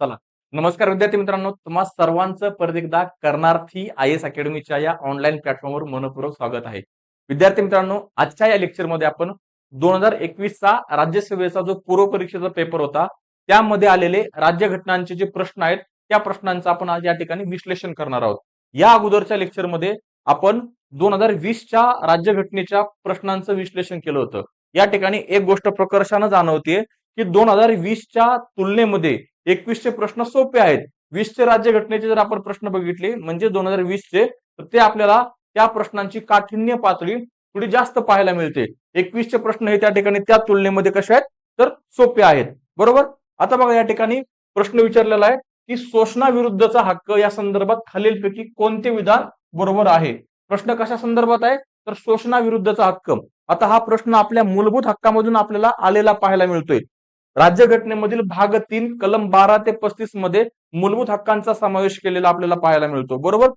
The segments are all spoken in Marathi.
चला. नमस्कार विद्यार्थी मित्रांनो. तुम्हा सर्वांचं परत एकदा करणार्थी आय एस अकॅडमीच्या या ऑनलाईन प्लॅटफॉर्मवर मनपूर्वक स्वागत आहे. विद्यार्थी मित्रांनो आजच्या या लेक्चरमध्ये आपण दोन हजार एकवीसचा राज्यसेवेचा जो पूर्व परीक्षेचा पेपर होता त्यामध्ये आलेले राज्यघटनांचे जे प्रश्न आहेत त्या प्रश्नांचं आपण आज या ठिकाणी विश्लेषण करणार आहोत. या अगोदरच्या लेक्चरमध्ये आपण दोन हजार वीसच्या राज्यघटनेच्या प्रश्नांचं विश्लेषण केलं होतं. या ठिकाणी एक गोष्ट प्रकर्षानं जाणवते की दोन हजार वीसच्या तुलनेमध्ये एकवीसचे प्रश्न सोपे आहेत. वीसचे राज्यघटनेचे जर आपण प्रश्न बघितले म्हणजे दोन हजार वीसचे तर ते आपल्याला त्या प्रश्नांची काठिण्य पातळी थोडी जास्त पाहायला मिळते. एकवीसचे प्रश्न हे त्या ठिकाणी त्या तुलनेमध्ये कसे आहेत? तर सोपे आहेत. बरोबर? आता बघा या ठिकाणी प्रश्न विचारलेला आहे की शोषणाविरुद्धचा हक्क या संदर्भात खालीलपैकी कोणते विधान बरोबर आहे? प्रश्न कशा संदर्भात आहे? तर शोषणाविरुद्धचा हक्क. आता हा प्रश्न आपल्या मूलभूत हक्कामधून आपल्याला आलेला पाहायला मिळतोय. राज्यघटनेमधील भाग तीन कलम बारा ते पस्तीसमध्ये मूलभूत हक्कांचा समावेश केलेला आपल्याला पाहायला मिळतो. बरोबर?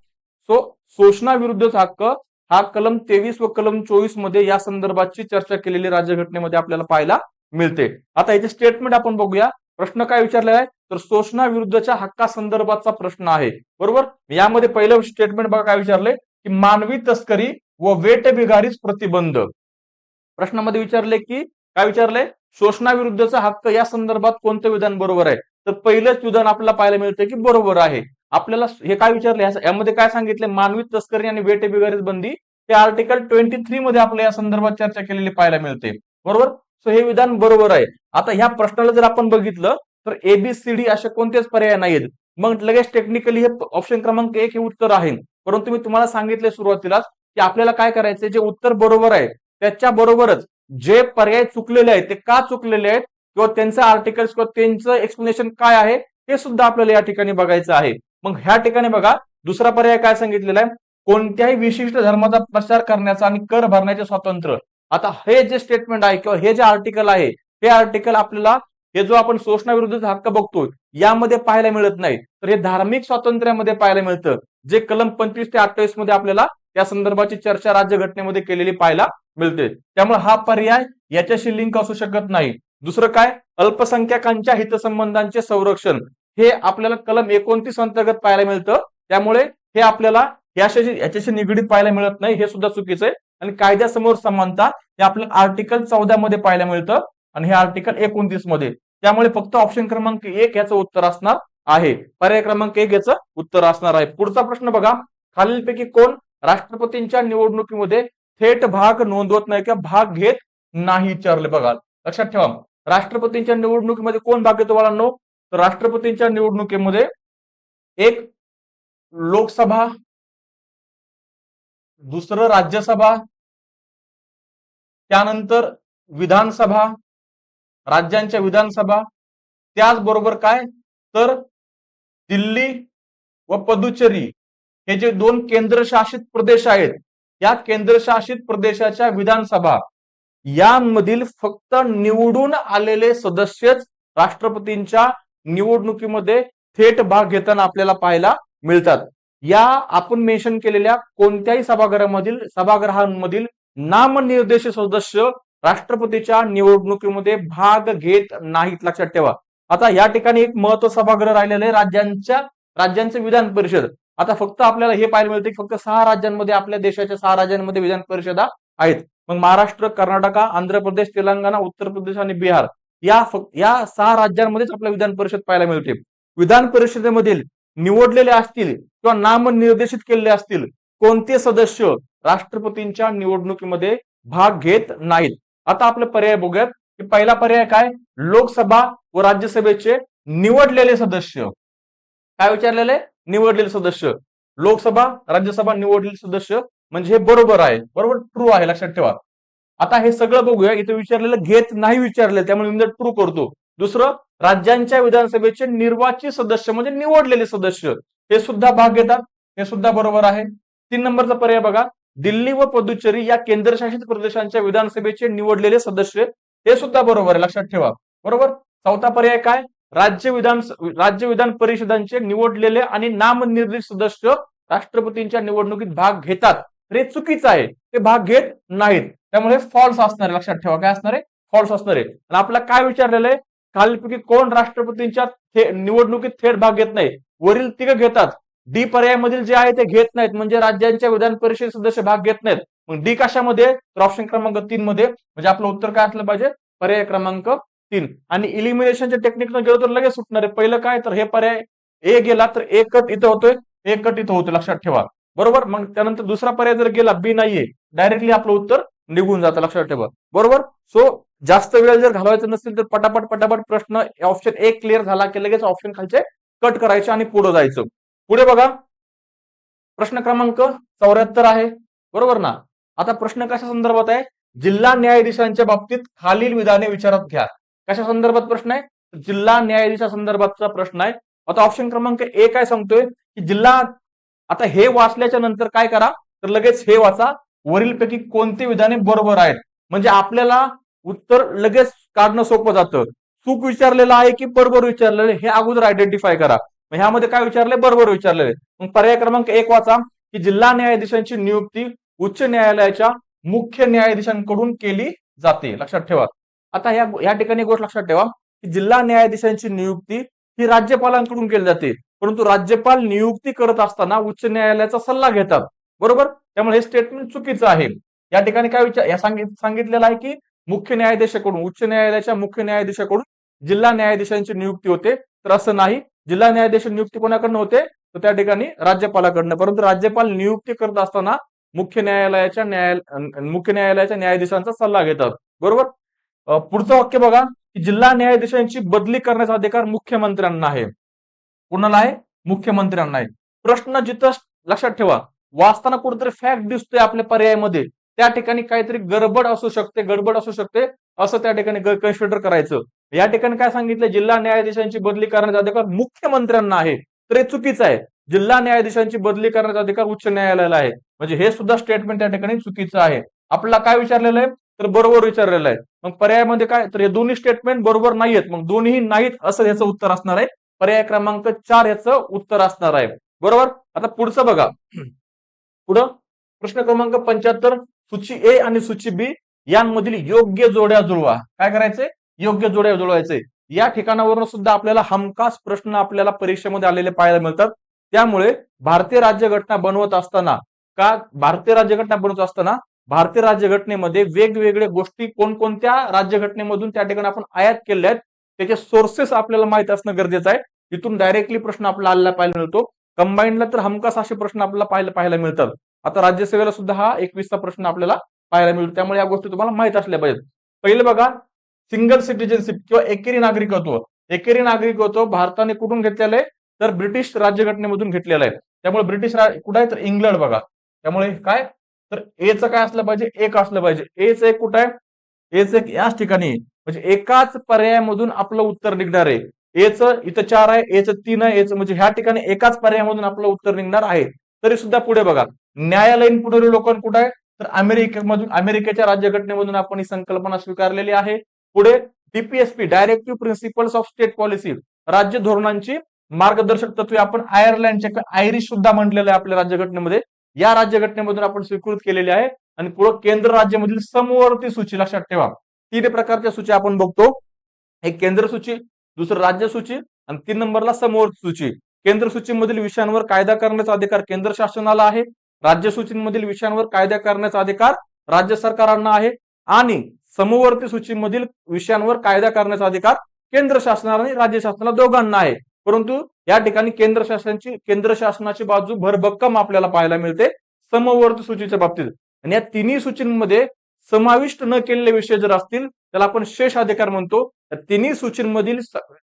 सो शोषणाविरुद्धचा हक्क हा कलम तेवीस व कलम चोवीसमध्ये या संदर्भाची चर्चा केलेली राज्यघटनेमध्ये आपल्याला पाहायला मिळते. आता याचे स्टेटमेंट आपण बघूया. प्रश्न काय विचारलेला आहे? तर शोषणाविरुद्धच्या हक्कासंदर्भातचा प्रश्न आहे. बरोबर? यामध्ये पहिलं स्टेटमेंट बघा काय विचारले? की मानवी तस्करी व वेटबिगारीच प्रतिबंध. प्रश्नामध्ये विचारले की काय विचारलंय शोषणाविरुद्धचा हक्क या संदर्भात कोणतं विधान बरोबर आहे? तर पहिलंच विधान आपल्याला पाहायला मिळतं की बरोबर आहे. आपल्याला हे काय विचारले यामध्ये काय सांगितले मानवी तस्करी आणि वेटेबिगारीच बंदी. हे आर्टिकल ट्वेंटी थ्री मध्ये आपल्या या संदर्भात चर्चा केलेली पाहायला मिळते. बरोबर? सो हे विधान बरोबर आहे. आता ह्या प्रश्नाला जर आपण बघितलं तर एबीसीडी असे कोणतेच पर्याय नाहीत मग लगेच टेक्निकली हे ऑप्शन क्रमांक एक हे उत्तर आहे. परंतु मी तुम्हाला सांगितले सुरुवातीलाच की आपल्याला काय करायचंय? जे उत्तर बरोबर आहे त्याच्या बरोबरच जे पर्याय चुकलेले आहेत ते का चुकलेले आहेत किंवा त्यांचं आर्टिकल्स किंवा त्यांचं एक्सप्लेनेशन काय आहे हे सुद्धा आपल्याला या ठिकाणी बघायचं आहे. मग ह्या ठिकाणी बघा दुसरा पर्याय काय सांगितलेला आहे? कोणत्याही विशिष्ट धर्माचा प्रचार करण्याचा आणि कर भरण्याचे स्वातंत्र्य. आता हे जे स्टेटमेंट आहे किंवा हे जे आर्टिकल आहे हे आर्टिकल आपल्याला हे जो आपण शोषणाविरुद्धचा हक्क बघतोय यामध्ये पाहायला मिळत नाही. तर हे धार्मिक स्वातंत्र्यामध्ये पाहायला मिळतं. जे कलम पंचवीस ते अठ्ठावीसमध्ये आपल्याला त्या संदर्भाची चर्चा राज्यघटनेमध्ये केलेली पाहायला मिळते. त्यामुळे हा पर्याय याच्याशी लिंक असू शकत नाही. दुसरं काय? अल्पसंख्याकांच्या हितसंबंधांचे संरक्षण. हे आपल्याला कलम एकोणतीस अंतर्गत पाहायला मिळतं. त्यामुळे हे आपल्याला याच्याशी याच्याशी निगडीत पाहायला मिळत नाही. हे सुद्धा चुकीचं आहे. आणि कायद्यासमोर समानता हे आपल्याला आर्टिकल चौदा मध्ये पाहायला मिळतं. आणि हे आर्टिकल एकोणतीसमध्ये. त्यामुळे फक्त ऑप्शन क्रमांक एक याचं उत्तर असणार आहे. पर्याय क्रमांक एक याचं उत्तर असणार आहे. पुढचा प्रश्न बघा. खालीलपैकी कोण राष्ट्रपतींच्या निवडणुकीमध्ये थेट भाग नोंदवत नाही किंवा भाग घेत नाही विचारले बघा. लक्षात ठेवा. राष्ट्रपतींच्या निवडणुकीमध्ये कोण भाग घेतो बाळांनो? तर राष्ट्रपतींच्या निवडणुकीमध्ये एक लोकसभा दुसरं राज्यसभा त्यानंतर विधानसभा राज्यांच्या विधानसभा. त्याचबरोबर काय? तर दिल्ली व पदुचेरी हे जे दोन केंद्रशासित प्रदेश आहेत या केंद्रशासित प्रदेशाच्या विधानसभा यामधील फक्त निवडून आलेले सदस्यच राष्ट्रपतींच्या निवडणुकीमध्ये थेट भाग घेताना आपल्याला पाहायला मिळतात. या आपण मेन्शन केलेल्या कोणत्याही सभागृहामधील सभागृहांमधील नामनिर्देशित सदस्य राष्ट्रपतीच्या निवडणुकीमध्ये भाग घेत नाहीत. लक्षात ठेवा. आता या ठिकाणी एक महत्त्व सभागृह राहिलेलं आहे राज्यांच्या राज्यांचे विधान परिषद. आता फक्त आपल्याला हे पाहायला मिळते की फक्त सहा राज्यांमध्ये आपल्या देशाच्या सहा राज्यांमध्ये विधान परिषदा आहेत. मग महाराष्ट्र कर्नाटका आंध्र प्रदेश तेलंगणा उत्तर प्रदेश आणि बिहार या या सहा राज्यांमध्येच आपल्या विधान परिषद पाहायला मिळते विधान परिषदेमधील निवडलेले असतील किंवा नामनिर्देशित केलेले असतील कोणते सदस्य राष्ट्रपतींच्या निवडणुकीमध्ये भाग घेत नाहीत? आता आपले पर्याय बघूयात. की पहिला पर्याय काय? लोकसभा व राज्यसभेचे निवडलेले सदस्य. काय विचारलेले? निवडलेले सदस्य. लोकसभा राज्यसभा निवडलेले सदस्य म्हणजे हे बरोबर आहे. बरोबर ट्रू आहे लक्षात ठेवा. आता हे सगळं बघूया. इथे विचारलेलं घेत नाही विचारले त्यामुळे मी ट्रू करतो. दुसरं राज्यांच्या विधानसभेचे निर्वाचित सदस्य म्हणजे निवडलेले सदस्य. हे सुद्धा भाग घेतात. हे सुद्धा बरोबर आहे. तीन नंबरचा पर्याय बघा. दिल्ली व पुदुचेरी या केंद्रशासित प्रदेशांच्या विधानसभेचे निवडलेले सदस्य. हे सुद्धा बरोबर आहे. लक्षात ठेवा. बरोबर? चौथा पर्याय काय? राज्य विधान राज्य विधान परिषदांचे निवडलेले आणि नामनिर्देश सदस्य राष्ट्रपतींच्या निवडणुकीत भाग घेतात. तर हे चुकीचं आहे. ते भाग घेत नाहीत. त्यामुळे फॉल्स असणार आहे. लक्षात ठेवा. काय असणार आहे? फॉल्स असणार आहे. आणि आपल्याला काय विचारलेलं आहे? खालीपैकी कोण राष्ट्रपतींच्या थे- निवडणुकीत थेट भाग घेत नाही? वरील तिघ घेतात. डी पर्यायामधील जे आहे ते घेत नाहीत. म्हणजे राज्यांच्या विधान परिषद सदस्य भाग घेत नाहीत. मग डी कशामध्ये? तर ऑप्शन क्रमांक तीन मध्ये म्हणजे आपलं उत्तर काय असलं पाहिजे? पर्याय क्रमांक तीन. आणि इलिमिनेशनच्या टेक्निकनं गेलो तर लगेच सुटणार आहे. पहिलं काय? तर हे पर्याय ए गेला तर एक कट इथं होतोय. एक कट इथं होतोय. लक्षात ठेवा. बरोबर? मग त्यानंतर दुसरा पर्याय जर गेला बी नाहीये. डायरेक्टली आपलं उत्तर निघून जातं. लक्षात ठेवा. बरोबर? सो जास्त वेळ जर घालवायचं नसेल तर पटापट पटापट प्रश्न ऑप्शन एक क्लिअर झाला की लगेच ऑप्शन खालचे कट करायचे आणि पुढे जायचं. पुढे बघा. प्रश्न क्रमांक चौऱ्याहत्तर आहे. बरोबर ना? आता प्रश्न कशा संदर्भात आहे? जिल्हा न्यायाधीशांच्या बाबतीत खालील विधाने विचारात घ्या. कशा संदर्भात प्रश्न आहे? जिल्हा न्यायाधीशा संदर्भातचा प्रश्न आहे. आता ऑप्शन क्रमांक ए काय सांगतोय? की जिल्हा आता हे वाचल्याच्या नंतर काय करा? तर लगेच हे वाचा. वरीलपैकी कोणती विधाने बरोबर आहेत? म्हणजे आपल्याला उत्तर लगेच काढणं सोपं जातं. चूक विचारलेलं आहे की बरोबर विचारलेलं हे अगोदर आयडेंटिफाय करा. मग ह्यामध्ये काय विचारलंय? बरोबर विचारलेले मग पर्याय क्रमांक एक वाचा की जिल्हा न्यायाधीशांची नियुक्ती उच्च न्यायालयाच्या मुख्य न्यायाधीशांकडून केली जाते. लक्षात ठेवा. आता या या ठिकाणी गोष्ट लक्षात ठेवा. की जिल्हा न्यायाधीशांची नियुक्ती ही राज्यपालांकडून केली जाते. परंतु राज्यपाल नियुक्ती करत असताना उच्च न्यायालयाचा सल्ला घेतात. बरोबर? त्यामुळे हे स्टेटमेंट चुकीचं आहे. या ठिकाणी काय विचार या सांगितलेलं आहे की मुख्य न्यायाधीशाकडून उच्च न्यायालयाच्या मुख्य न्यायाधीशाकडून जिल्हा न्यायाधीशांची नियुक्ती होते. तर असं नाही. जिल्हा न्यायाधीश नियुक्ती कोणाकडनं होते? तर त्या ठिकाणी राज्यपालाकडनं. परंतु राज्यपाल नियुक्ती करत असताना मुख्य न्यायालयाच्या न्यायालय मुख्य न्यायालयाच्या न्यायाधीशांचा सल्ला घेतात. बरोबर? पुढचं वाक्य बघा की जिल्हा न्यायाधीशांची बदली करण्याचा अधिकार मुख्यमंत्र्यांना आहे. कुणाला आहे? मुख्यमंत्र्यांना आहे. प्रश्न जिथं लक्षात ठेवा वाचताना कुठेतरी फॅक्ट दिसतोय आपल्या पर्यायामध्ये त्या ठिकाणी काहीतरी गडबड असू शकते गडबड असू शकते असं त्या ठिकाणी कन्सिडर करायचं. या ठिकाणी काय सांगितलं? जिल्हा न्यायाधीशांची बदली करण्याचा अधिकार मुख्यमंत्र्यांना आहे. तर हे चुकीचं आहे. जिल्हा न्यायाधीशांची बदली करण्याचा अधिकार उच्च न्यायालयाला आहे. म्हणजे हे सुद्धा स्टेटमेंट त्या ठिकाणी चुकीचं आहे. आपल्याला काय विचारलेलं आहे? तर बरोबर विचारलेलं आहे. मग पर्यायामध्ये काय? तर हे दोन्ही स्टेटमेंट बरोबर नाहीयेत. मग दोन्ही नाहीत असं याचं उत्तर असणार आहे. पर्याय क्रमांक चार याचं उत्तर असणार आहे. बरोबर? आता पुढचं बघा. पुढं. प्रश्न क्रमांक पंच्याहत्तर सूची ए आणि सूची बी यांमधील योग्य जोड्या जुळवा. काय करायचंय? योग्य जोड्या जुळवायचे या ठिकाणावरून सुद्धा आपल्याला हमखास प्रश्न आपल्याला परीक्षेमध्ये आलेले पाहायला मिळतात. त्यामुळे भारतीय राज्यघटना बनवत असताना का? भारतीय राज्यघटना बनवत असताना भारतीय राज्यघटनेमध्ये वेगवेगळ्या गोष्टी कोणकोणत्या राज्यघटनेमधून त्या ठिकाणी आपण आयात केल्या आहेत त्याचे सोर्सेस आपल्याला माहीत असणं गरजेचं आहे. तिथून डायरेक्टली प्रश्न आपल्याला आलेला पाहायला मिळतो. कंबाईनला तर हमखास असे प्रश्न आपल्याला पाहायला पाहायला मिळतात. आता राज्यसेवेला सुद्धा हा एकवीसचा प्रश्न आपल्याला पाहायला मिळतो. त्यामुळे या गोष्टी तुम्हाला माहीत असल्या पाहिजेत. पहिले बघा सिंगल सिटीजनशिप किंवा एकेरी नागरिकत्व. एकेरी नागरिकत्व भारताने कुठून घेतलेलं आहे? तर ब्रिटिश राज्यघटनेमधून घेतलेलं आहे. त्यामुळे ब्रिटिश कुठं आहे? तर इंग्लंड बघा. त्यामुळे काय? तर एचं काय असलं पाहिजे? एक असलं पाहिजे. एच एक कुठं आहे? एच एक याच ठिकाणी म्हणजे एकाच पर्यायामधून आपलं उत्तर निघणार आहे. एच इथं चार आहे एच तीन आहे एच म्हणजे ह्या ठिकाणी एकाच पर्यायामधून आपलं उत्तर निघणार आहे. तरी सुद्धा पुढे बघा. न्यायालयीन पुढील लोकांना कुठं आहे? तर अमेरिकेमधून अमेरिकेच्या राज्यघटनेमधून आपण ही संकल्पना स्वीकारलेली आहे. पुढे DPSP directive principles of state policy राज्य धोरणांची मार्गदर्शक तत्वे आपण आयर्लंडच्या आयरिश सुद्धा म्हटलेलं आहे आपल्या राज्यघटनेमध्ये. या राज्यघटनेमधून आपण स्वीकृत केलेले आहे आणि पुढे केंद्र राज्यामधील समवर्ती सूची लक्षात ठेवा. तीन प्रकारच्या सूची आपण बघतो. एक केंद्र सूची दुसरं राज्य सूची आणि तीन नंबरला समवर्ती सूची. केंद्र सूचीमधील विषयांवर कायदा करण्याचा अधिकार केंद्र शासनाला आहे. राज्य सूचीमधील विषयांवर कायदा करण्याचा अधिकार राज्य सरकारांना आहे. आणि समवर्ती सूचीमधील विषयांवर कायदा करण्याचा अधिकार केंद्र शासनाला आणि राज्य शासनाला दोघांना आहे. परंतु या ठिकाणी केंद्र शासनाची केंद्र शासनाची बाजू भरभक्कम आपल्याला पाहायला मिळते समवर्त सूचीच्या बाबतीत. आणि या तिन्ही सूचींमध्ये समाविष्ट न केलेले विषय जर असतील त्याला आपण शेष अधिकार म्हणतो. तर तिन्ही सूचींमधील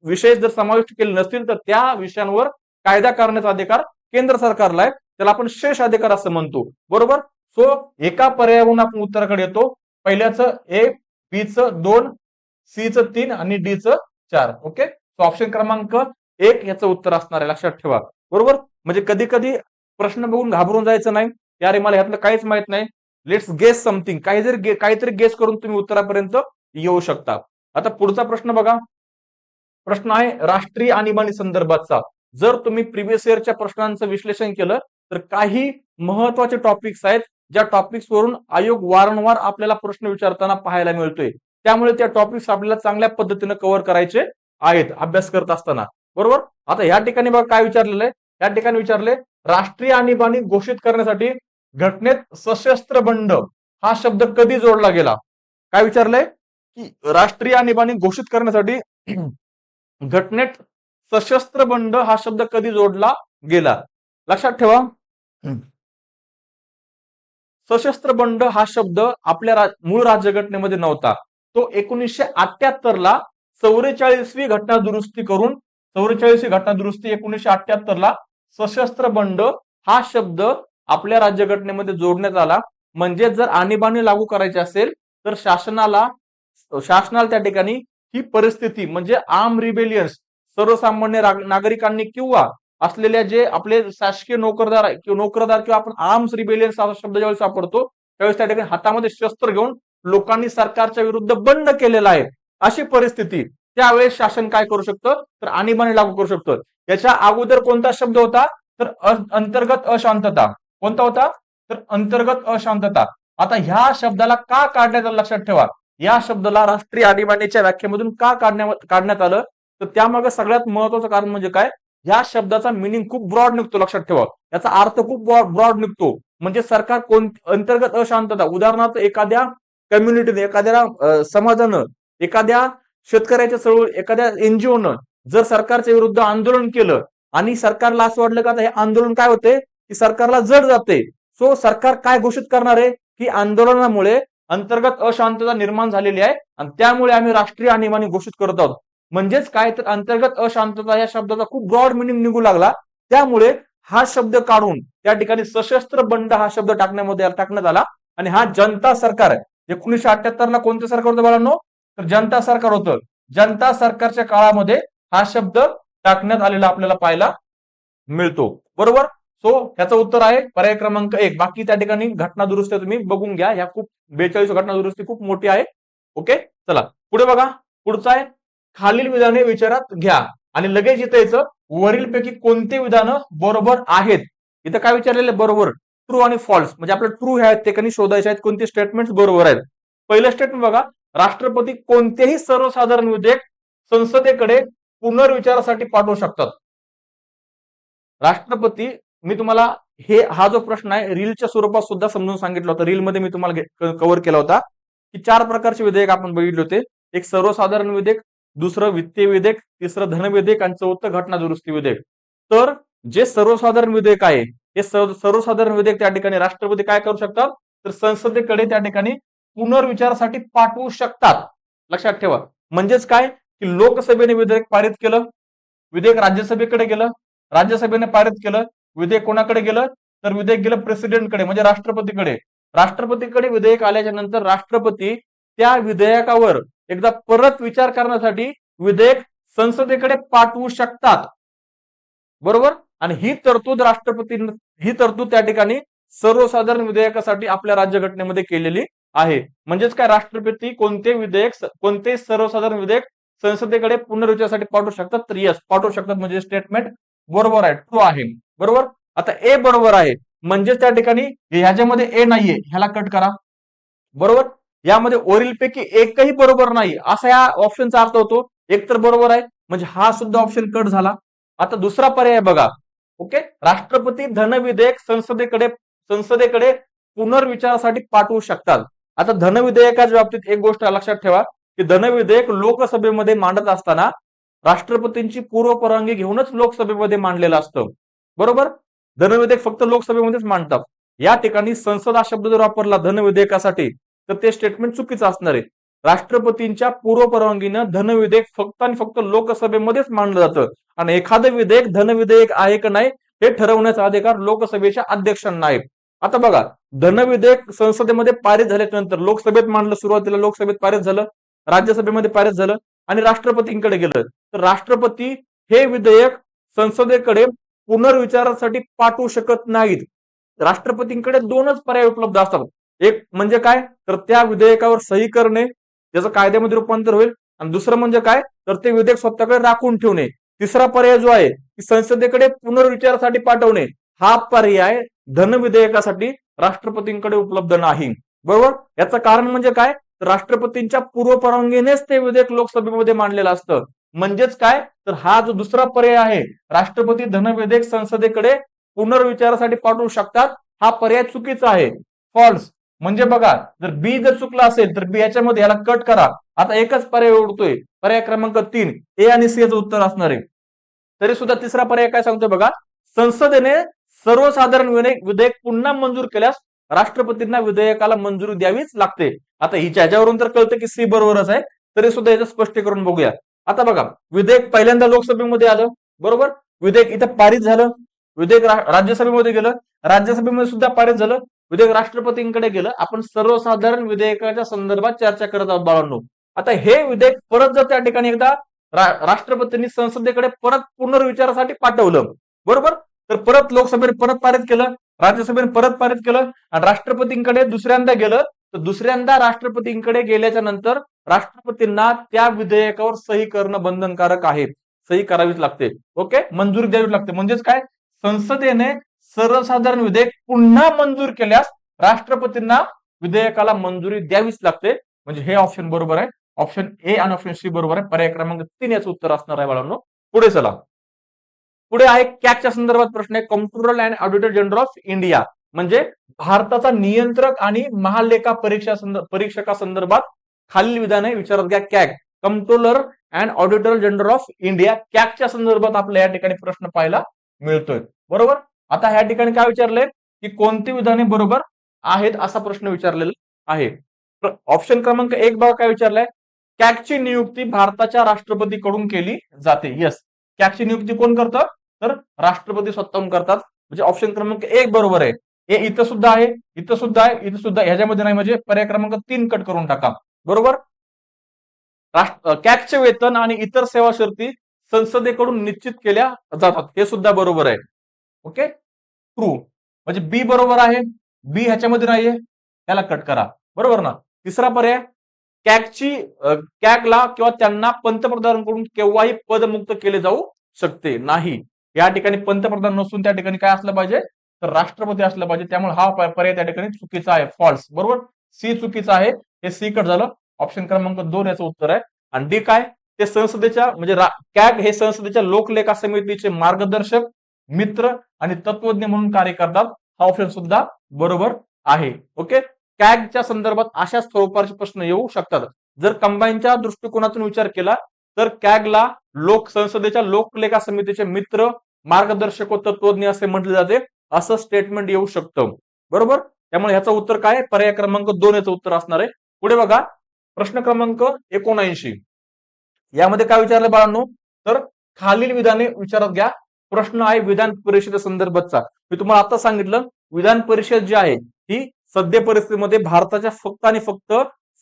विषय जर समाविष्ट केले नसतील तर त्या विषयांवर कायदा करण्याचा अधिकार केंद्र सरकारला आहे. त्याला आपण शेष अधिकार असं म्हणतो. बरोबर? सो एका पर्यायावरून आपण उत्तराकडे येतो. पहिल्याचं ए बीचं दोन सीचं तीन आणि डीचं चार. ओके? सो ऑप्शन क्रमांक एक याचं उत्तर असणार आहे लक्षात ठेवा. बरोबर? म्हणजे कधी कधी प्रश्न बघून घाबरून जायचं नाही. यार मला ह्यातलं काहीच माहीत नाही. लेट्स गेस समथिंग काही जरी काहीतरी गेस करून तुम्ही उत्तरापर्यंत येऊ शकता. आता पुढचा प्रश्न बघा. प्रश्न आहे राष्ट्रीय आणीबाणी संदर्भातचा जर तुम्ही प्रिव्हियस इयरच्या प्रश्नांचं विश्लेषण केलं तर काही महत्त्वाचे टॉपिक्स आहेत ज्या टॉपिक्स वरून आयोग वारंवार आपल्याला प्रश्न विचारताना पाहायला मिळतोय. त्यामुळे त्या टॉपिक्स आपल्याला चांगल्या पद्धतीने कव्हर करायचे आहेत अभ्यास करत असताना. बरोबर? आता या ठिकाणी बघा काय विचारलेलं आहे. या ठिकाणी विचारले राष्ट्रीय आणीबाणी घोषित करण्यासाठी घटनेत सशस्त्र बंड हा शब्द कधी जोडला गेला? काय विचारलंय? की राष्ट्रीय आणीबाणी घोषित करण्यासाठी घटनेत सशस्त्र बंड हा शब्द कधी जोडला गेला? लक्षात ठेवा. सशस्त्र बंड हा शब्द आपल्या राज मूळ राज्यघटनेमध्ये नव्हता. तो एकोणीसशे अठ्याहत्तर ला चौवेचाळीसवी घटना दुरुस्ती करून चौवेचाळीस घटना दुरुस्ती एकोणीसशे अठ्याहत्तर ला सशस्त्र बंड हा शब्द आपल्या राज्यघटनेमध्ये जोडण्यात आला. म्हणजे जर आणीबाणी लागू करायची असेल तर शासनाला शासनाला त्या ठिकाणी ही परिस्थिती म्हणजे आर्म रिबेलियन्स सर्वसामान्य नागरिकांनी किंवा असलेल्या जे आपले शासकीय नोकरदार किंवा नोकरदार किंवा आपण आर्म्स रिबेलियन्स असा शब्द ज्यावेळेस वापरतो त्यावेळेस त्या ठिकाणी हातामध्ये शस्त्र घेऊन लोकांनी सरकारच्या विरुद्ध बंड केलेला आहे. अशी परिस्थिती. त्यावेळेस शासन काय करू शकतं? तर आणीबाणी लागू करू शकतं. याच्या अगोदर कोणता शब्द होता? तर अंतर्गत अशांतता. कोणता होता? तर अंतर्गत अशांतता. आता ह्या शब्दाला का काढण्यात आलं? लक्षात ठेवा. या शब्दाला राष्ट्रीय आणीबाणीच्या व्याख्येमधून का काढण्यात काढण्यात आलं? तर त्यामागे सगळ्यात महत्वाचं कारण म्हणजे काय? या शब्दाचा मिनिंग खूप ब्रॉड निघतो लक्षात ठेवा. याचा अर्थ खूप ब्रॉड निघतो. म्हणजे सरकार कोण अंतर्गत अशांतता. उदाहरणार्थ एखाद्या कम्युनिटीने एखाद्या समाजानं एखाद्या शेतकऱ्याच्या चळवळ एखाद्या एनजीओनं जर सरकारच्या विरुद्ध आंदोलन केलं आणि सरकारला असं वाटलं का हे आंदोलन काय होते की सरकारला जड जाते सो सरकार काय घोषित करणार आहे? की आंदोलनामुळे अंतर्गत अशांतता निर्माण झालेली आहे आणि त्यामुळे आम्ही राष्ट्रीय आणीबाणी घोषित करत आहोत. म्हणजेच काय तर अंतर्गत अशांतता या शब्दाचा खूप ब्रॉड मिनिंग निघू लागला. त्यामुळे हा शब्द काढून त्या ठिकाणी सशस्त्र बंड हा शब्द टाकण्यामध्ये टाकण्यात आला. आणि हा जनता सरकार आहे. एकोणीसशे अठ्याहत्तर ला कोणतं सरकार होतं बाळांनो? तर जनता सरकार होतं. जनता सरकारच्या काळामध्ये हा शब्द टाकण्यात आलेला आपल्याला पाहायला मिळतो. बरोबर? सो ह्याचं उत्तर आहे पर्याय क्रमांक एक. बाकी त्या ठिकाणी घटना दुरुस्ती तुम्ही बघून घ्या. ह्या खूप बेचाळीस घटना दुरुस्ती खूप मोठी आहे. ओके चला. पुढे बघा. पुढचा आहे. खालील विधाने विचारात घ्या. आणि लगेच इथं यायचं. वरीलपैकी कोणते विधानं बरोबर आहेत? इथं काय विचारलेलं बरोबर. ट्रू आणि फॉल्स म्हणजे आपलं ट्रू ह्या ठिकाणी शोधायचे आहेत? कोणते स्टेटमेंट बरोबर आहेत? पहिलं स्टेटमेंट बघा. राष्ट्रपती कोणतेही सर्वसाधारण विधेयक संसदेकडे पुनर्विचारासाठी पाठवू शकतात. राष्ट्रपती मी तुम्हाला हे हा जो प्रश्न आहे रीलच्या स्वरूपात सुद्धा समजून सांगितलं होतं. रीलमध्ये मी तुम्हाला कव्हर केला होता. की चार प्रकारचे विधेयक आपण बघितले होते. एक सर्वसाधारण विधेयक दुसरं वित्तीय विधेयक तिसरं धन विधेयक आणि चौथं घटना दुरुस्ती विधेयक. तर जे सर्वसाधारण विधेयक आहे हे सर्वसाधारण विधेयक त्या ठिकाणी राष्ट्रपती काय करू शकतात? तर संसदेकडे त्या ठिकाणी पुनर्विचारासाठी पाठवू शकतात. लक्षात ठेवा. म्हणजेच काय? की लोकसभेने विधेयक पारित केलं विधेयक राज्यसभेकडे गेलं राज्यसभेने पारित केलं विधेयक कोणाकडे गेलं? तर विधेयक गेलं प्रेसिडेंटकडे म्हणजे राष्ट्रपतीकडे. राष्ट्रपतीकडे विधेयक आल्याच्यानंतर राष्ट्रपती त्या विधेयकावर एकदा परत विचार करण्यासाठी विधेयक संसदेकडे पाठवू शकतात. बरोबर? आणि ही तरतूद राष्ट्रपती ही तरतूद त्या ठिकाणी सर्वसाधारण विधेयकासाठी आपल्या राज्यघटनेमध्ये केलेली आहे. म्हणजेच काय? राष्ट्रपती कोणते विधेयक कोणते सर्वसाधारण विधेयक संसदेकडे पुनर्विचारासाठी पाठवू शकतात? तर यस पाठवू शकतात म्हणजे स्टेटमेंट बरोबर आहे. ट्रू आहे. बरोबर? आता ए बरोबर आहे. म्हणजेच त्या ठिकाणी ह्याच्यामध्ये ए नाहीये. ह्याला कट करा. बरोबर? यामध्ये वरील पैकी एकही बरोबर नाही. असा या ऑप्शनचा अर्थ होतो. एक तर बरोबर आहे. म्हणजे हा सुद्धा ऑप्शन कट झाला. आता दुसरा पर्याय बघा. ओके? राष्ट्रपती धन विधेयक संसदेकडे संसदेकडे पुनर्विचारासाठी पाठवू शकतात. आता धन विधेयकाच्या बाबतीत एक गोष्ट लक्षात ठेवा की धनविधेयक लोकसभेमध्ये मांडत असताना राष्ट्रपतींची पूर्व परवानगी घेऊनच लोकसभेमध्ये मांडलेलं असतं. बरोबर? धनविधेयक फक्त लोकसभेमध्येच मांडतात. या ठिकाणी संसद हा शब्द जर वापरला धनविधेयकासाठी तर ते स्टेटमेंट चुकीचं असणार आहे. राष्ट्रपतींच्या पूर्व परवानगीनं धनविधेयक फक्त आणि फक्त लोकसभेमध्येच मांडलं जातं. आणि एखादं विधेयक धन विधेयक आहे का नाही हे ठरवण्याचा अधिकार लोकसभेच्या अध्यक्षांना आहे. आता बघा धन विधेयक संसदेमध्ये पारित झाल्यानंतर लोकसभेत मांडलं सुरुवातीला लोकसभेत पारित झालं राज्यसभेमध्ये पारित झालं आणि राष्ट्रपतींकडे गेलं. तर राष्ट्रपती हे विधेयक संसदेकडे पुनर्विचारासाठी पाठवू शकत नाहीत. राष्ट्रपतींकडे दोनच पर्याय उपलब्ध असतात. एक म्हणजे काय? तर त्या विधेयकावर सही करणे त्याचं कायद्यामध्ये रूपांतर होईल. आणि दुसरं म्हणजे काय? तर ते विधेयक स्वतःकडे राखून ठेवणे. तिसरा पर्याय जो आहे की संसदेकडे पुनर्विचारासाठी पाठवणे. हा पर्याय धन विधेयकासाठी राष्ट्रपतींकडे उपलब्ध नाही. बरोबर? याचं कारण म्हणजे काय? राष्ट्रपतींच्या पूर्व परवानगीनेच ते विधेयक लोकसभेमध्ये मांडलेलं असतं. म्हणजेच काय? तर हा जो दुसरा पर्याय आहे राष्ट्रपती धनविधेयक संसदेकडे पुनर्विचारासाठी पाठवू शकतात हा पर्याय चुकीचा आहे. फॉल्स. म्हणजे बघा जर बी जर चुकला असेल तर बी याच्यामध्ये याला कट करा. आता एकच पर्याय उडतोय पर्याय क्रमांक तीन. ए आणि सी याचं उत्तर असणार आहे. तरी सुद्धा तिसरा पर्याय काय सांगतोय बघा? संसदेने सर्वसाधारण विधेयक विधेयक पुन्हा मंजूर केल्यास राष्ट्रपतींना विधेयकाला मंजुरी द्यावीच लागते. आता हिच्या ह्याच्यावरून तर कळतं की सी बरोबरच आहे तरी सुद्धा याचं स्पष्टीकरण बघूया. आता बघा विधेयक पहिल्यांदा लोकसभेमध्ये आलं बरोबर? विधेयक इथं पारित झालं. विधेयक राज्यसभेमध्ये गेलं. राज्यसभेमध्ये सुद्धा पारित झालं. विधेयक राष्ट्रपतींकडे गेलं. आपण सर्वसाधारण विधेयकाच्या संदर्भात चर्चा करत आहोत बाळांनो. आता हे विधेयक परत जर त्या ठिकाणी एकदा राष्ट्रपतींनी संसदेकडे परत पुनर्विचारासाठी पाठवलं बरोबर? तर परत लोकसभेने परत पारित केलं राज्यसभेने परत पारित केलं आणि राष्ट्रपतींकडे दुसऱ्यांदा गेलं तर दुसऱ्यांदा राष्ट्रपतींकडे गेल्याच्यानंतर राष्ट्रपतींना त्या विधेयकावर सही करणं बंधनकारक आहे. सही करावीच लागते. ओके? मंजुरी द्यावी लागते. म्हणजेच काय? संसदेने सर्वसाधारण विधेयक पुन्हा मंजूर केल्यास राष्ट्रपतींना विधेयकाला मंजुरी द्यावीच लागते. म्हणजे हे ऑप्शन बरोबर आहे. ऑप्शन ए आणि ऑप्शन सी बरोबर आहे. पर्याय क्रमांक तीन याचं उत्तर असणार आहे बाळांनो. पुढे चला. पुढे आहे कॅकच्या संदर्भात प्रश्न आहे computer and auditor general of India म्हणजे भारताचा नियंत्रक आणि महालेखा परीक्षा परीक्षका संदर्भात खालील विधाने विचारात घ्या. CAG controller and auditor general of India कॅकच्या संदर्भात आपल्याला या ठिकाणी प्रश्न पाहायला मिळतोय. बरोबर? आता ह्या ठिकाणी काय विचारलंय की कोणती विधाने बरोबर आहेत असा प्रश्न विचारलेला आहे. ऑप्शन क्रमांक एक बघा काय विचारलाय. कॅकची नियुक्ती भारताच्या राष्ट्रपतीकडून केली जाते. येस कॅकची नियुक्ती कोण करतं? तर राष्ट्रपती स्वतःहून करतात. म्हणजे ऑप्शन क्रमांक एक बरोबर आहे. हे इथं सुद्धा आहे इथं सुद्धा आहे इथं सुद्धा ह्याच्यामध्ये नाही म्हणजे पर्याय क्रमांक तीन कट करून टाका. बरोबर? राष्ट्र कॅगचे वेतन आणि इतर सेवा शर्ती संसदेकडून निश्चित केल्या जातात. हे सुद्धा बरोबर आहे. ओके? ट्रू म्हणजे बी बरोबर आहे. बी ह्याच्यामध्ये नाहीये. त्याला कट करा. बरोबर ना? तिसरा पर्याय कॅगची अ, कॅगला किंवा त्यांना पंतप्रधानांकडून केव्हाही पदमुक्त केले जाऊ शकते. नाही. या ठिकाणी पंतप्रधान नसून त्या ठिकाणी काय असलं पाहिजे? तर राष्ट्रपती असलं पाहिजे. त्यामुळे हा पर्याय त्या ठिकाणी चुकीचा आहे. फॉल्स बरोबर? सी चुकीचा आहे. हे सी कट झालं. ऑप्शन क्रमांक दोन याचं उत्तर आहे. आणि डी काय? ते संसदेच्या म्हणजे कॅग हे संसदेच्या लोकलेखा समितीचे मार्गदर्शक मित्र आणि तत्वज्ञ म्हणून कार्य करतात. हा ऑप्शन सुद्धा बरोबर आहे. ओके कॅगच्या संदर्भात अशा स्वरूपाचे प्रश्न येऊ शकतात. जर कंबाईनच्या दृष्टिकोनातून विचार केला तर कॅगला लोक संसदेच्या लोकलेखा समितीचे मित्र मार्गदर्शक व तत्वज्ञ असे म्हटले जाते. असं स्टेटमेंट येऊ शकतं. बरोबर? त्यामुळे ह्याचं उत्तर काय? पर्याय क्रमांक दोन याचं उत्तर असणार आहे. पुढे बघा. प्रश्न क्रमांक एकोणऐंशी. यामध्ये काय विचारलं बाळांनो? तर खालील विधाने विचारात घ्या. प्रश्न आहे विधान परिषदेसंदर्भातचा मी तुम्हाला आता सांगितलं विधान परिषद जी आहे ही सध्या परिस्थितीमध्ये भारताच्या फक्त आणि फक्त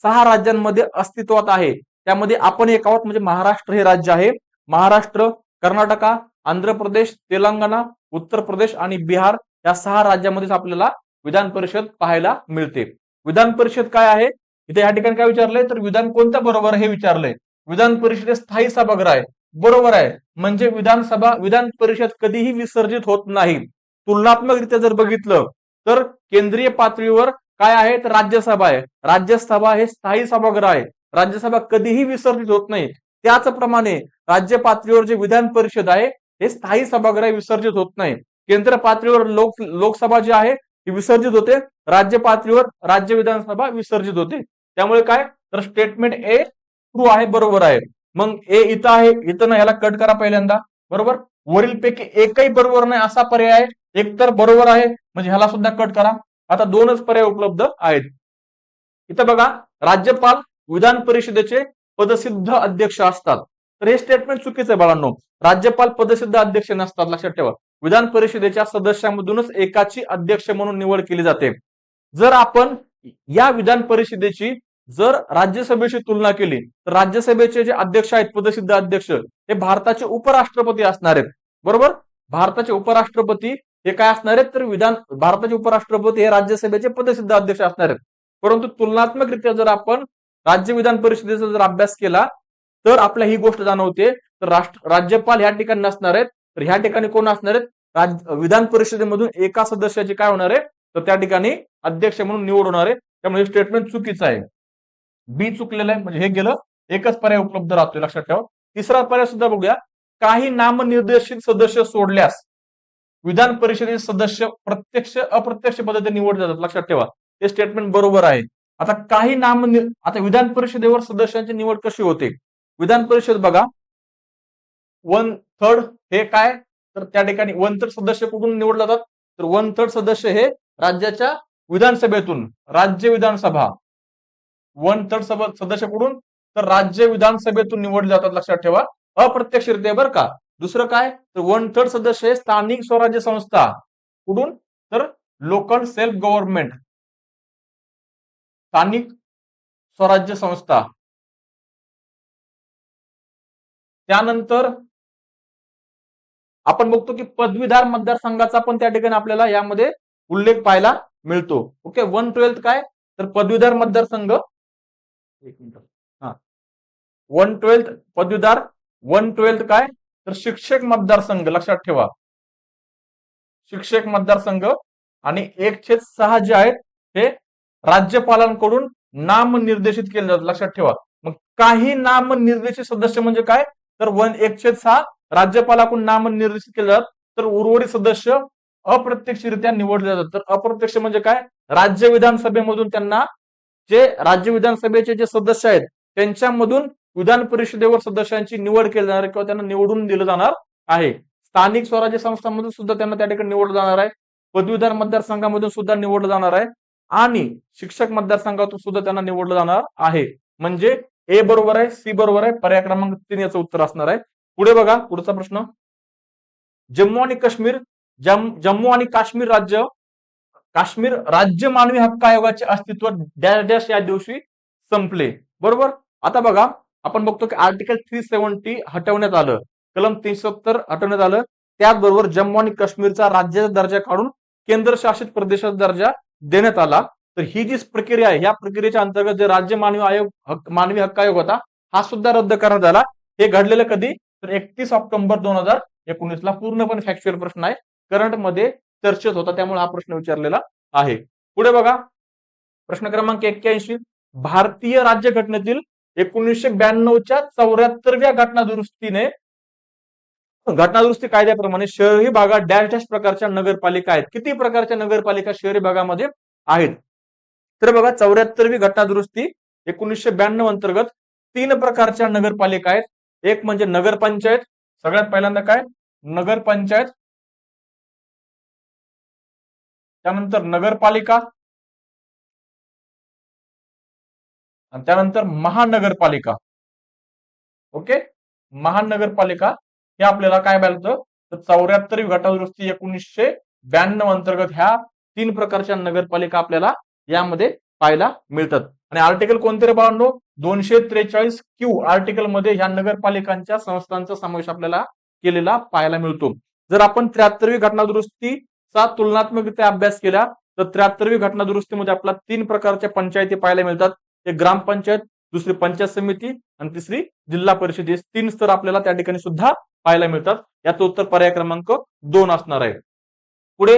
सहा राज्यांमध्ये अस्तित्वात आहे. त्यामध्ये आपण एक आहोत म्हणजे महाराष्ट्र हे राज्य आहे. महाराष्ट्र कर्नाटका आंध्र प्रदेश तेलंगणा उत्तर प्रदेश आणि बिहार या सहा राज्यामध्येच आपल्याला विधान परिषद पाहायला मिळते. विधान परिषद काय आहे? इथे या ठिकाणी काय विचारलंय? तर विधान कोणत्या बरोबर हे विचारलंय. विधान परिषदेत स्थायी सभागृह आहे. बरोबर आहे. म्हणजे विधानसभा विधान परिषद कधीही विसर्जित होत नाही. तुलनात्मकरित्या जर बघितलं तर केंद्रीय पातळीवर काय आहे? तर राज्यसभा आहे. राज्यसभा हे स्थायी सभागृह आहे. राज्यसभा कधीही विसर्जित होत नाही. त्याचप्रमाणे राज्य पातळीवर जे विधान परिषद आहे हे स्थायी सभागृह विसर्जित होत नाही. केंद्र पातळीवर लोक लोकसभा जी आहे ती विसर्जित होते. राज्य पातळीवर राज्य विधानसभा विसर्जित होते. त्यामुळे काय? तर स्टेटमेंट ए ट्रू आहे बरोबर आहे. मग ए इथं आहे इथं ना याला कट करा पहिल्यांदा. बरोबर? वरीलपैकी एकही बरोबर नाही असा पर्याय आहे. एक तर बरोबर आहे म्हणजे ह्याला सुद्धा कट करा. आता दोनच पर्याय उपलब्ध आहेत. इथं बघा राज्यपाल विधान परिषदेचे पदसिद्ध अध्यक्ष असतात. तर हे स्टेटमेंट चुकीचं आहे बाळांनो. राज्यपाल पदसिद्ध अध्यक्ष नसतात लक्षात ठेवा. विधान परिषदेच्या सदस्यांमधूनच एकाची अध्यक्ष म्हणून निवड केली जाते. जर आपण या विधान परिषदेची जर राज्यसभेशी तुलना केली तर राज्यसभेचे जे अध्यक्ष आहेत पदसिद्ध अध्यक्ष हे भारताचे उपराष्ट्रपती असणार आहेत. बरोबर? भारताचे उपराष्ट्रपती हे काय असणार आहेत? तर विधान भारताचे उपराष्ट्रपती हे राज्यसभेचे पदसिद्ध अध्यक्ष असणार आहेत. परंतु तुलनात्मकरित्या जर आपण राज्य विधान परिषदेचा जर अभ्यास केला तर आपल्याला ही गोष्ट जाणवते. तर राष्ट्र राज्यपाल ह्या ठिकाणी नसणार आहेत. तर ह्या ठिकाणी कोण असणार आहेत? राज विधान परिषदेमधून एका सदस्याची काय होणार आहे? तर त्या ठिकाणी अध्यक्ष म्हणून निवड होणार आहे. त्यामुळे स्टेटमेंट चुकीचं आहे. बी चुकलेलं आहे म्हणजे हे गेलं. एकच पर्याय उपलब्ध राहतोय लक्षात ठेवा. तिसरा पर्याय सुद्धा बघूया. काही नामनिर्देशित सदस्य सोडल्यास विधान परिषदेचे सदस्य प्रत्यक्ष अप्रत्यक्ष पद्धतीने निवडले जातात लक्षात ठेवा. हे स्टेटमेंट बरोबर आहे. आता काही नाम आता विधान परिषदेवर सदस्यांची निवड कशी होते? विधान परिषद बघा. वन थर्ड हे काय? तर त्या ठिकाणी वन थर्ड सदस्य कुठून निवडले जातात? तर वन थर्ड सदस्य हे राज्याच्या विधानसभेतून राज्य विधानसभा. वन थर्ड सदस्य कुठून? तर राज्य विधानसभेतून निवडले जातात लक्षात ठेवा. अप्रत्यक्षरित्या बरं का. दुसरं काय? तर वन थर्ड सदस्य हे स्थानिक स्वराज्य संस्था. कुठून? तर लोकल सेल्फ गव्हर्नमेंट स्थानिक स्वराज्य संस्था. त्यानंतर आपण बघतो की पदवीधर मतदारसंघाचा पण त्या ठिकाणी आपल्याला यामध्ये उल्लेख पाहायला मिळतो. ओके वन ट्वेल्थ काय? तर पदवीधर मतदारसंघ. एक मिनिट. हा. वन ट्वेल्थ पदवीधर वन ट्वेल्थ काय? तर शिक्षक मतदारसंघ लक्षात ठेवा. शिक्षक मतदारसंघ आणि एक छेद सहा जे आहेत हे राज्यपालांकडून नामनिर्देशित केले जातात. लक्षात ठेवा. मग काही नामनिर्देशित सदस्य म्हणजे काय? तर वन एकशे सहा. राज्यपालाकडून नामनिर्देशित केले जातात. तर उर्वरित सदस्य अप्रत्यक्षरित्या निवडले जातात. तर अप्रत्यक्ष म्हणजे काय? राज्य विधानसभेमधून त्यांना जे राज्य विधानसभेचे जे सदस्य आहेत त्यांच्यामधून विधान परिषदेवर सदस्यांची निवड केली जाणार किंवा त्यांना निवडून दिलं जाणार आहे. स्थानिक स्वराज्य संस्थांमधून सुद्धा त्यांना त्या ठिकाणी निवडलं जाणार आहे. पदवीधर मतदारसंघामधून सुद्धा निवडलं जाणार आहे. आणि शिक्षक मतदारसंघातून सुद्धा त्यांना निवडलं जाणार आहे. म्हणजे ए बरोबर आहे सी बरोबर आहे पर्याय क्रमांक तीन याचं उत्तर असणार आहे. पुढे बघा पुढचा प्रश्न. जम्मू आणि काश्मीर जम्मू आणि काश्मीर राज्य काश्मीर राज्य मानवी हक्क आयोगाचे अस्तित्व डॅश डॅश या दिवशी संपले. बरोबर? आता बघा आपण बघतो की आर्टिकल थ्री सेव्हन्टी हटवण्यात आलं. कलम तीनशे सत्तर हटवण्यात आलं. त्याचबरोबर जम्मू आणि काश्मीरचा राज्याचा दर्जा काढून केंद्रशासित प्रदेशाचा दर्जा देण्यात आला. तर ही जी प्रक्रिया आहे या प्रक्रियेच्या अंतर्गत जे राज्य मानवी आयोग मानवी हक्क आयोग होता हा सुद्धा रद्द करण्यात आला. हे घडलेलं कधी? तर एकतीस ऑक्टोबर दोन हजार एकोणीस ला पूर्णपणे फॅक्च्युअल प्रश्न आहे. करंटमध्ये चर्चेत होता त्यामुळे हा प्रश्न विचारलेला आहे. पुढे बघा. प्रश्न क्रमांक एक्क्याऐंशी. भारतीय राज्यघटनेतील एकोणीसशे ब्याण्णवच्या चौऱ्याहत्तरव्या घटना दुरुस्तीने घटनादुरुस्ती कायद्याप्रमाणे शहरी भागात डॅश डॅश प्रकारच्या नगरपालिका आहेत. किती प्रकारच्या नगरपालिका शहरी भागामध्ये आहेत? तर बघा चौऱ्याहत्तरवी घटना दुरुस्ती एकोणीसशे ब्याण्णव अंतर्गत तीन प्रकारच्या नगरपालिका आहेत. एक म्हणजे नगरपंचायत सगळ्यात पहिल्यांदा काय? नगरपंचायत त्यानंतर नगरपालिका आणि त्यानंतर महानगरपालिका. ओके? महानगरपालिका हे आपल्याला काय मिळतं तर चौऱ्याहत्तर घटनादुरुस्ती एकोणीसशे ब्याण्णव अंतर्गत ह्या तीन प्रकारच्या नगरपालिका आपल्याला यामध्ये पाहायला मिळतात. आणि आर्टिकल कोणते रे बाळांनो? दोनशे त्रेचाळीस क्यू आर्टिकलमध्ये ह्या नगरपालिकांच्या संस्थांचा समावेश आपल्याला केलेला पाहायला मिळतो. जर आपण त्र्याहत्तरवी घटनादुरुस्तीचा तुलनात्मकरित्या अभ्यास केला तर त्र्याहत्तरवी घटनादुरुस्तीमध्ये आपल्याला तीन प्रकारच्या पंचायती पाहायला मिळतात. एक ग्रामपंचायत दुसरी पंचायत समिती आणि तिसरी जिल्हा परिषद. तीन स्तर आपल्याला त्या ठिकाणी सुद्धा पाहायला मिळतात. याचं उत्तर पर्याय क्रमांक दोन असणार आहे. पुढे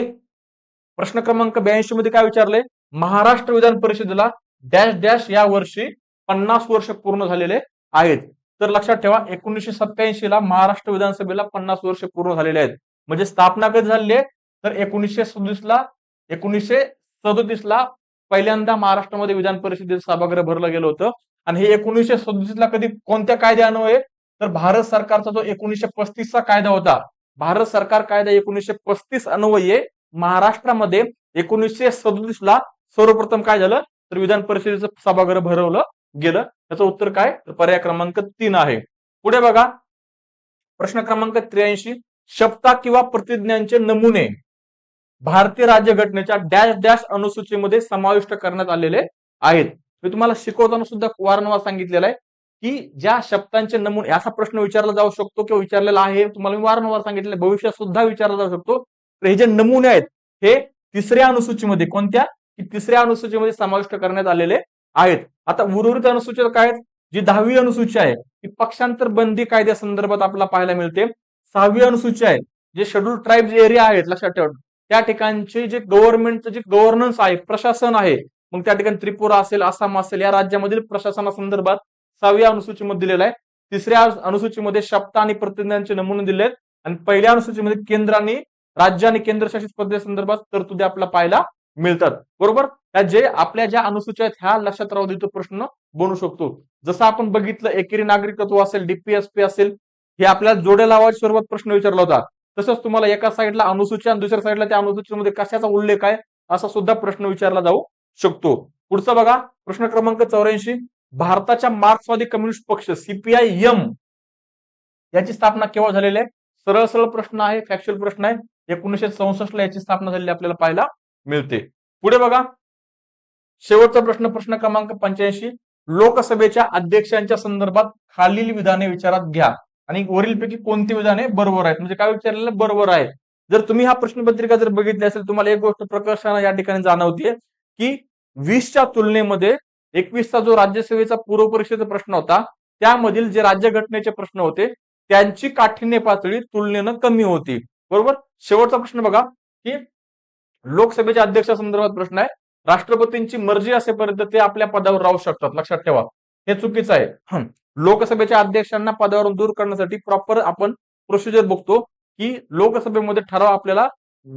प्रश्न क्रमांक ब्याऐंशी मध्ये काय विचारले? महाराष्ट्र विधान परिषदेला डॅश डॅश या वर्षी पन्नास वर्ष पूर्ण झालेले आहेत. तर लक्षात ठेवा एकोणीसशे सत्याऐंशी ला महाराष्ट्र विधानसभेला पन्नास वर्ष पूर्ण झालेले आहेत. म्हणजे स्थापना कधी झाली आहे तर एकोणीसशे सदतीस ला एकोणीसशे सदतीस ला पहिल्यांदा महाराष्ट्रामध्ये विधान परिषदेचं सभागृह भरलं गेलं होतं. आणि हे एकोणीसशे सदतीस ला कधी कोणत्या कायद्यान्वये तर भारत सरकारचा जो एकोणीसशे पस्तीसचा कायदा होता भारत सरकार कायदा एकोणीसशे पस्तीस अन्वये महाराष्ट्रामध्ये एकोणीसशे सदोतीस ला सर्वप्रथम काय झालं? तर विधान परिषदेचं सभागृह भरवलं गेलं. त्याचं उत्तर काय? तर पर्याय क्रमांक तीन आहे. पुढे बघा. प्रश्न क्रमांक त्र्याऐंशी. शपथा किंवा प्रतिज्ञांचे नमुने भारतीय राज्यघटनेच्या डॅश डॅश अनुसूचीमध्ये समाविष्ट करण्यात आलेले आहेत. मी तुम्हाला शिकवताना सुद्धा वारंवार सांगितलेलं आहे. की ज्या शब्दांचे नमुने असा प्रश्न विचारला जाऊ शकतो किंवा विचारलेला आहे तुम्हाला मी वारंवार सांगितले भविष्यात सुद्धा विचारला जाऊ शकतो. तर हे जे नमुने आहेत हे तिसऱ्या अनुसूचीमध्ये कोणत्या? की तिसऱ्या अनुसूचीमध्ये समाविष्ट करण्यात आलेले आहेत. आता उर्वरित अनुसूची काय आहेत? जी दहावी अनुसूची आहे ती पक्षांतर बंदी कायद्यासंदर्भात आपल्याला पाहायला मिळते. सहावी अनुसूची आहे जे शेड्यूल ट्राईब एरिया आहेत लक्षात ठेवा. त्या ठिकाणचे जे गव्हर्नमेंटचं जे गव्हर्नन्स आहे प्रशासन आहे मग त्या ठिकाणी त्रिपुरा असेल आसाम असेल या राज्यामधील प्रशासनासंदर्भात सहाव्या अनुसूचीमध्ये दिलेला आहे. तिसऱ्या अनुसूचीमध्ये शब्द आणि प्रतिज्ञांचे नमुने दिले आहेत. आणि पहिल्या अनुसूचीमध्ये केंद्र आणि राज्य आणि केंद्रशासित प्रदेशासंदर्भात तरतुदी आपल्याला पाहायला मिळतात. बरोबर? त्या जे आपल्या ज्या अनुसूचित आहेत ह्या लक्षात राहू देतो प्रश्न बनू शकतो. जसं आपण बघितलं एकेरी नागरिकत्व असेल डीपीएसपी असेल हे आपल्याला जोड्या लावायच्या स्वरूपात प्रश्न विचारला होता. तसंच तुम्हाला एका साईडला अनुसूची आणि दुसऱ्या साईडला त्या अनुसूचीमध्ये कशाचा उल्लेख आहे असा सुद्धा प्रश्न विचारला जाऊ शकतो. पुढचा बघा प्रश्न क्रमांक चौऱ्याऐंशी. भारताच्या मार्क्सवादी कम्युनिस्ट पक्ष सीपीआय एम याची स्थापना केव्हा झालेली आहे. सरळ सरळ प्रश्न आहे फॅक्च्युअल प्रश्न आहे. एकोणीसशे चौसष्ट ला याची स्थापना झालेली आपल्याला पाहायला मिळते. पुढे बघा. शेवटचा प्रश्न प्रश्न क्रमांक पंच्याऐंशी. लोकसभेच्या अध्यक्षांच्या संदर्भात खालील विधाने विचारात घ्या. आणि वरीलपैकी कोणती विधाने बरोबर आहेत? म्हणजे काय विचारलेलं? बरोबर आहे. जर तुम्ही हा प्रश्नपत्रिका जर बघितली असेल तुम्हाला एक गोष्ट प्रकर्षानं या ठिकाणी जाणवतीये की वीसच्या तुलनेमध्ये एकवीसचा जो राज्यसेवेचा पूर्व परीक्षेचा प्रश्न होता त्यामधील जे राज्यघटनेचे प्रश्न होते त्यांची काठिण्य पातळी तुलनेनं कमी होती. बरोबर? शेवटचा प्रश्न बघा की लोकसभेच्या अध्यक्षासंदर्भात प्रश्न आहे राष्ट्रपतींची मर्जी असेपर्यंत ते आपल्या पदावर राहू शकतात. लक्षात ठेवा. हे चुकीचं आहे. लोकसभेच्या अध्यक्षांना पदावरून दूर करण्यासाठी प्रॉपर आपण प्रोसिजर बघतो की लोकसभेमध्ये ठराव आपल्याला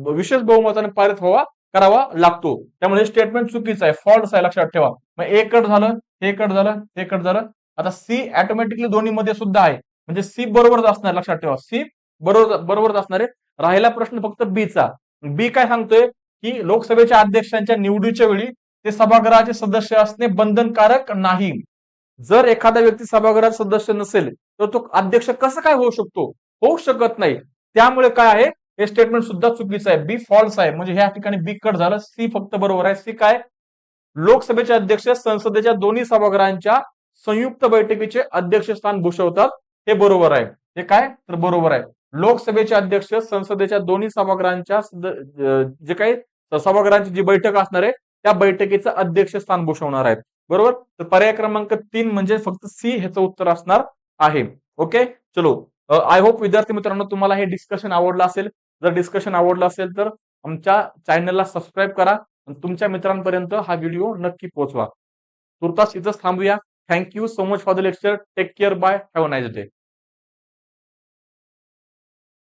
विशेष बहुमताने पारित व्हावा करावा लागतो. त्यामुळे स्टेटमेंट चुकीचं आहे. फॉल्ट आहे लक्षात ठेवा. मग ए कट झालं हे कट झालं हे कट झालं. आता सी ऑटोमॅटिकली दोन्ही मध्ये सुद्धा आहे. म्हणजे सी बरोबरच असणार लक्षात ठेवा. सी बरोबर बरोबरच असणार आहे. राहिला प्रश्न फक्त बीचा बी काय सांगतोय? की लोकसभेच्या अध्यक्षांच्या निवडीच्या वेळी ते सभागृहाचे सदस्य असणे बंधनकारक नाही. जर एखादा व्यक्ती सभागृहात सदस्य नसेल तर तो अध्यक्ष कसं काय होऊ शकतो? होऊ शकत नाही. त्यामुळे काय आहे? हे स्टेटमेंट सुद्धा चुकीचं आहे. बी फॉल्स आहे. म्हणजे ह्या ठिकाणी बी कट झालं. सी फक्त बरोबर आहे. सी काय? लोकसभेचे अध्यक्ष संसदेच्या दोन्ही सभागृहांच्या संयुक्त बैठकीचे अध्यक्षस्थान भूषवतात. हे बरोबर आहे. हे काय? तर बरोबर आहे. लोकसभेचे अध्यक्ष संसदेच्या दोन्ही सभागृहांच्या जे काही सभागृहांची जी बैठक असणार आहे त्या बैठकीचं अध्यक्षस्थान भूषवणार आहेत. बरोबर? तर पर्याय क्रमांक तीन म्हणजे फक्त सी ह्याचं उत्तर असणार आहे. ओके? चलो. आय होप विद्यार्थी मित्रांनो तुम्हाला हे डिस्कशन आवडलं असेल. जर डिस्कशन आवडलं असेल तर आमच्या चॅनलला सबस्क्राईब करा आणि तुमच्या मित्रांपर्यंत हा व्हिडिओ नक्की पोहोचवा. तुर्तास इथंच थांबूया. Thank you so much for the lecture take care bye have nice day